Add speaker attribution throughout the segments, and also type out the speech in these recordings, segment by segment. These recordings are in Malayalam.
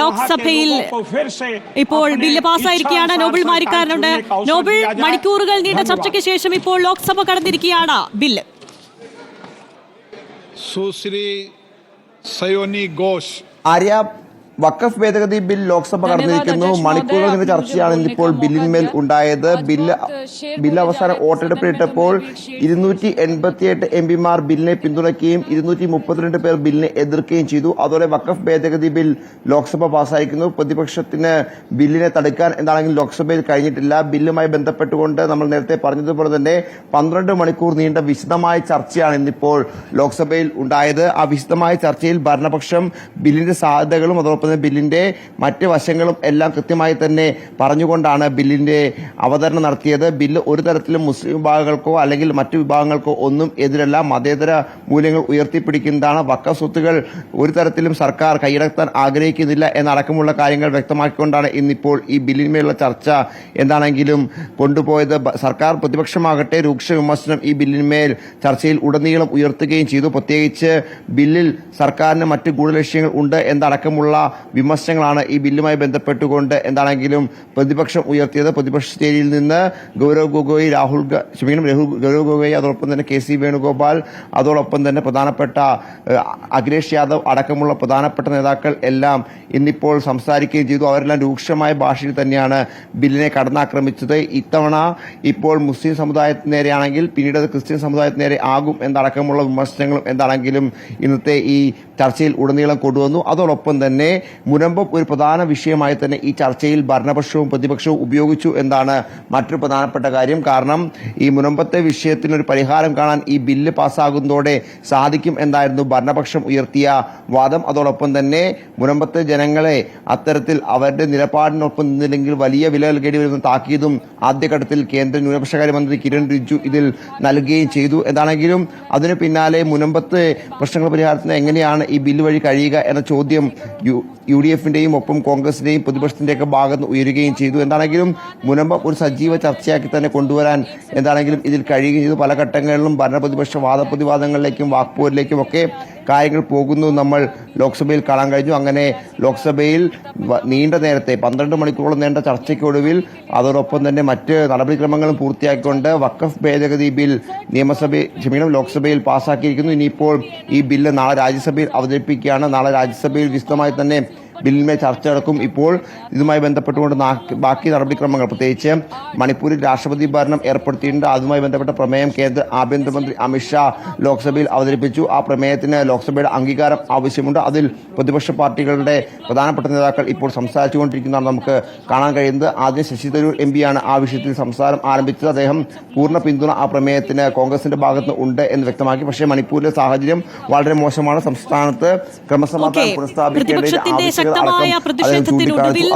Speaker 1: ലോക്സഭയിൽ ഇപ്പോൾ ബില്ല് പാസ്സായിരിക്കുകയാണ് നോബിൾ മാരിക്കാരനുണ്ട് നോബിൾ മണിക്കൂറുകൾ നീണ്ട ചർച്ചയ്ക്ക് ശേഷം ഇപ്പോൾ ലോക്സഭ കടന്നിരിക്കുകയാണ് ബില്ല്.
Speaker 2: സുശ്രീ സയോനി ഘോഷ്.
Speaker 3: ആര്യ വഖഫ് ഭേദഗതി ബിൽ ലോക്സഭ കടന്നിരിക്കുന്നു. മണിക്കൂറുകൾ നിന്ന് ചർച്ചയാണ് ഇന്നിപ്പോൾ ബില്ലിന്മേൽ ഉണ്ടായത്. ബില്ല് ബില്ല് അവസാനം വോട്ടെടുപ്പിലിട്ടപ്പോൾ ഇരുന്നൂറ്റി എൺപത്തിയെട്ട് എം പിമാർ ബില്ലിനെ പിന്തുണയ്ക്കുകയും ഇരുന്നൂറ്റി മുപ്പത്തിരണ്ട് പേർ ബില്ലിനെ എതിർക്കുകയും ചെയ്തു. അതോടെ വഖഫ് ഭേദഗതി ബിൽ ലോക്സഭ പാസ്സായിരിക്കുന്നു പ്രതിപക്ഷത്തിന് ബില്ലിനെ തടുക്കാൻ എന്താണെങ്കിൽ ലോക്സഭയിൽ കഴിഞ്ഞിട്ടില്ല. ബില്ലുമായി ബന്ധപ്പെട്ടുകൊണ്ട് നമ്മൾ നേരത്തെ പറഞ്ഞതുപോലെ തന്നെ പന്ത്രണ്ട് മണിക്കൂർ നീണ്ട വിശദമായ ചർച്ചയാണ് ഇന്നിപ്പോൾ ലോക്സഭയിൽ ഉണ്ടായത്. ആ വിശദമായ ചർച്ചയിൽ ഭരണപക്ഷം ബില്ലിന്റെ സാധ്യതകളും അതോടൊപ്പം തന്നെ ബില്ലിന്റെ മറ്റ് വശങ്ങളും എല്ലാം കൃത്യമായി തന്നെ പറഞ്ഞുകൊണ്ടാണ് ബില്ലിന്റെ അവതരണം നടത്തിയത്. ബില്ല് ഒരു തരത്തിലും മുസ്ലിം വിഭാഗങ്ങൾക്കോ അല്ലെങ്കിൽ മറ്റു വിഭാഗങ്ങൾക്കോ ഒന്നും എതിരല്ല. മതേതര മൂല്യങ്ങൾ ഉയർത്തിപ്പിടിക്കുന്നതാണ്. വക്ക സ്വത്തുകൾ ഒരു തരത്തിലും സർക്കാർ കൈയടക്കാൻ ആഗ്രഹിക്കുന്നില്ല എന്നടക്കമുള്ള കാര്യങ്ങൾ വ്യക്തമാക്കിക്കൊണ്ടാണ് ഇന്നിപ്പോൾ ഈ ബില്ലിന്മേലുള്ള ചർച്ച എന്താണെങ്കിലും കൊണ്ടുപോയത്. സർക്കാർ പ്രതിപക്ഷമാകട്ടെ രൂക്ഷ വിമർശനം ഈ ബില്ലിന്മേൽ ചർച്ചയിൽ ഉടനീളം ഉയർത്തുകയും ചെയ്തു. പ്രത്യേകിച്ച് ബില്ലിൽ സർക്കാരിന് മറ്റ് ഗൂഢലക്ഷ്യങ്ങൾ ഉണ്ട് എന്നടക്കമുള്ള വിമർശനങ്ങളാണ് ഈ ബില്ലുമായി ബന്ധപ്പെട്ടുകൊണ്ട് എന്താണെങ്കിലും പ്രതിപക്ഷം ഉയർത്തിയത്. പ്രതിപക്ഷ ചേരിയിൽ നിന്ന് ഗൗരവ് ഗൊഗോയ് രാഹുൽ ക്ഷമിക്കണം ഗൗരവ് ഗൊഗോയ് അതോടൊപ്പം തന്നെ കെ സി വേണുഗോപാൽ അതോടൊപ്പം തന്നെ പ്രധാനപ്പെട്ട അഖിലേഷ് യാദവ് അടക്കമുള്ള പ്രധാനപ്പെട്ട നേതാക്കൾ എല്ലാം ഇന്നിപ്പോൾ സംസാരിക്കുകയും ചെയ്തു. അവരെല്ലാം രൂക്ഷമായ ഭാഷയിൽ തന്നെയാണ് ബില്ലിനെ കടന്നാക്രമിച്ചത്. ഇത്തവണ ഇപ്പോൾ മുസ്ലിം സമുദായത്തിന് നേരെയാണെങ്കിൽ പിന്നീട് ക്രിസ്ത്യൻ സമുദായത്തിന് നേരെ ആകും എന്നടക്കമുള്ള വിമർശനങ്ങളും എന്താണെങ്കിലും ഇന്നത്തെ ഈ ചർച്ചയിൽ ഉടനീളം കൊണ്ടുവന്നു. അതോടൊപ്പം തന്നെ മുനമ്പം ഒരു പ്രധാന വിഷയമായി തന്നെ ഈ ചർച്ചയിൽ ഭരണപക്ഷവും പ്രതിപക്ഷവും ഉപയോഗിച്ചു എന്നാണ് മറ്റൊരു പ്രധാനപ്പെട്ട കാര്യം. കാരണം ഈ മുനമ്പത്തെ വിഷയത്തിന് ഒരു പരിഹാരം കാണാൻ ഈ ബില്ല് പാസ്സാകുന്നതോടെ സാധിക്കും എന്നായിരുന്നു ഭരണപക്ഷം ഉയർത്തിയ വാദം. അതോടൊപ്പം തന്നെ മുനമ്പത്തെ ജനങ്ങളെ അത്തരത്തിൽ അവരുടെ നിലപാടിനൊപ്പം നിന്നില്ലെങ്കിൽ വലിയ വില നൽകേണ്ടി വരുന്ന താക്കീതും ആദ്യഘട്ടത്തിൽ കേന്ദ്ര ന്യൂനപക്ഷകാര്യ മന്ത്രി കിരൺ റിജ്ജു ഇതിൽ നൽകുകയും ചെയ്തു. എന്താണെങ്കിലും അതിന് പിന്നാലെ മുനമ്പത്ത് പ്രശ്നങ്ങൾ പരിഹാരത്തിന് എങ്ങനെയാണ് ഈ ബില്ല് വഴി കഴിയുക എന്ന ചോദ്യം യു ഡി എഫിന്റെയും ഒപ്പം കോൺഗ്രസിന്റെയും പ്രതിപക്ഷത്തിന്റെയൊക്കെ ഭാഗത്ത് ഉയരുകയും ചെയ്തു. എന്താണെങ്കിലും മുനമ്പം ഒരു സജീവ ചർച്ചയാക്കി തന്നെ കൊണ്ടുവരാൻ എന്താണെങ്കിലും ഇതിൽ കഴിയുകയും ചെയ്തു. പല ഘട്ടങ്ങളിലും ഭരണപ്രതിപക്ഷ വാദപ്രതിവാദങ്ങളിലേക്കും വാക്പോരിലേക്കും ഒക്കെ കാര്യങ്ങൾ പോകുന്നു നമ്മൾ ലോക്സഭയിൽ കാണാൻ കഴിഞ്ഞു. അങ്ങനെ ലോക്സഭയിൽ നീണ്ട നേരത്തെ പന്ത്രണ്ട് മണിക്കൂറോളം നീണ്ട ചർച്ചയ്ക്കൊടുവിൽ അതോടൊപ്പം തന്നെ മറ്റ് നടപടിക്രമങ്ങളും പൂർത്തിയാക്കിക്കൊണ്ട് വക്കഫ് ഭേദഗതി ബിൽ നിയമസഭ ക്ഷമിക്കണം ലോക്സഭയിൽ പാസ്സാക്കിയിരിക്കുന്നു ഇനിയിപ്പോൾ ഈ ബില്ല് നാളെ രാജ്യസഭയിൽ അവതരിപ്പിക്കുകയാണ്. നാളെ രാജ്യസഭയിൽ വിശദമായി തന്നെ ബില്ലിന്മേൽ ചർച്ച നടക്കും. ഇപ്പോൾ ഇതുമായി ബന്ധപ്പെട്ടുകൊണ്ട് ബാക്കി നടപടിക്രമങ്ങൾ പ്രത്യേകിച്ച് മണിപ്പൂരിൽ രാഷ്ട്രപതി ഭരണം ഏർപ്പെടുത്തിയിട്ടുണ്ട്. അതുമായി ബന്ധപ്പെട്ട പ്രമേയം കേന്ദ്ര ആഭ്യന്തരമന്ത്രി അമിത്ഷാ ലോക്സഭയിൽ അവതരിപ്പിച്ചു. ആ പ്രമേയത്തിന് ലോക്സഭയുടെ അംഗീകാരം ആവശ്യമുണ്ട്. അതിൽ പ്രതിപക്ഷ പാർട്ടികളുടെ പ്രധാനപ്പെട്ട നേതാക്കൾ ഇപ്പോൾ സംസാരിച്ചുകൊണ്ടിരിക്കുന്നതാണ് നമുക്ക് കാണാൻ കഴിയുന്നത്. ആദ്യം ശശി തരൂർ എം പിയാണ് ആ വിഷയത്തിൽ സംസാരം ആരംഭിച്ചത്. അദ്ദേഹം പൂർണ പിന്തുണ ആ പ്രമേയത്തിന് കോൺഗ്രസിന്റെ ഭാഗത്ത് ഉണ്ട് എന്ന് വ്യക്തമാക്കി. പക്ഷേ മണിപ്പൂരിലെ സാഹചര്യം വളരെ മോശമാണ്. സംസ്ഥാനത്ത് ക്രമസമാധാനം പുനഃസ്ഥാപിക്കേണ്ടത്
Speaker 1: ശക്തമായ പ്രതിഷേധത്തിനൊടുവിൽ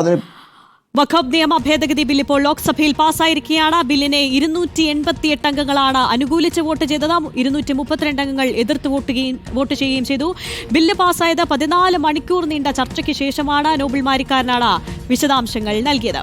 Speaker 1: വഖബ് നിയമ ഭേദഗതി ബിൽ ഇപ്പോൾ ലോക്സഭയിൽ പാസ്സായിരിക്കുകയാണ്. ബില്ലിനെ ഇരുന്നൂറ്റി എൺപത്തിയെട്ട് അംഗങ്ങളാണ് അനുകൂലിച്ച് വോട്ട് ചെയ്തത്. ഇരുന്നൂറ്റി മുപ്പത്തിരണ്ട് അംഗങ്ങൾ എതിർത്ത് വോട്ടുകയും വോട്ട് ചെയ്യുകയും ചെയ്തു. ബില്ല് പാസ്സായത് പതിനാല് മണിക്കൂർ നീണ്ട ചർച്ചയ്ക്ക് ശേഷമാണ് നോബിൾ മാരിക്കാരനാണ് വിശദാംശങ്ങൾ നൽകിയത്.